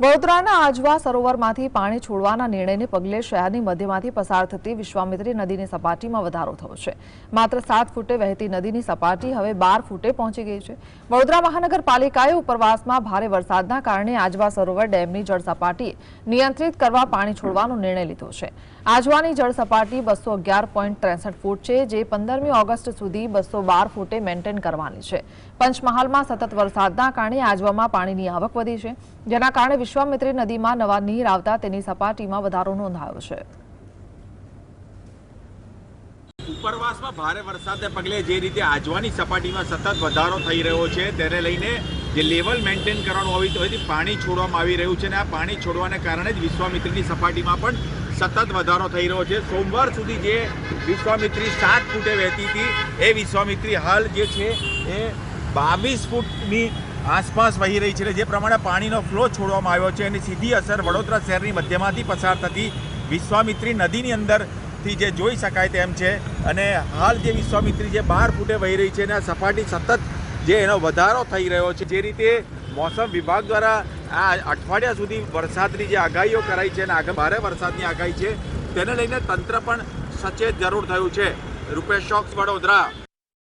વડોદરાના આજવા સરોવરમાંથી પાણી છોડવાના નિર્ણયને પગલે શહેરની મધ્યમાંથી પસાર થતી વિશ્વામિત્રી નદીની સપાટીમાં વધારો થયો છે. માત્ર સાત ફૂટે વહેતી નદીની સપાટી હવે બાર ફૂટે પહોંચી ગઈ છે. વડોદરા મહાનગરપાલિકાએ ઉપરવાસમાં ભારે વરસાદના કારણે આજવા સરોવર ડેમની જળ સપાટી નિયંત્રિત કરવા પાણી છોડવાનો નિર્ણય લીધો છે. આજવાની જળ સપાટી બસો ફૂટ છે, જે પંદરમી ઓગસ્ટ સુધી બસો ફૂટે મેન્ટેન કરવાની છે. પંચમહાલમાં સતત વરસાદના કારણે આજવામાં પાણીની આવક વધી છે. જેના કારણે વિશ્વામિત્રી નદીમાં નવા નીર આવતા તેની સપાટીમાં વધારો નોંધાયો છે. ઉપરવાસમાં ભારે વરસાદને પગલે જે રીતે આજવાની સપાટીમાં સતત વધારો થઈ રહ્યો છે, તેને લઈને જે લેવલ મેન્ટેન કરવાનું હોય તો એથી પાણી છોડવામાં આવી રહ્યું છે અને આ પાણી છોડવાને કારણે જ વિશ્વામિત્રીની સપાટીમાં પણ સતત વધારો થઈ રહ્યો છે. સોમવાર સુધી જે વિશ્વામિત્રી સાત ફૂટે વહેતી હતી, એ વિશ્વામિત્રી હાલ જે છે એ બાવીસ ફૂટની આસપાસ વહી રહી છે જે પ્રમાણે પાણીનો ફ્લો છોડવામાં આવ્યો છે, એની સીધી અસર વડોદરા શહેરની મધ્યમાંથી પસાર થતી વિશ્વામિત્રી નદીની અંદરથી જે જોઈ શકાય તેમ છે. અને હાલ જે વિશ્વામિત્રી જે બાર ફૂટે વહી રહી છે અને આ સપાટી સતત જે એનો વધારો થઈ રહ્યો છે, જે રીતે મોસમ વિભાગ દ્વારા આ અઠવાડિયા સુધી વરસાદની જે આગાહીઓ કરાઈ છે અને આગળ ભારે વરસાદની આગાહી છે, તેને લઈને તંત્ર પણ સચેત જરૂર થયું છે. રૂપેશ શોક્સ વડોદરા.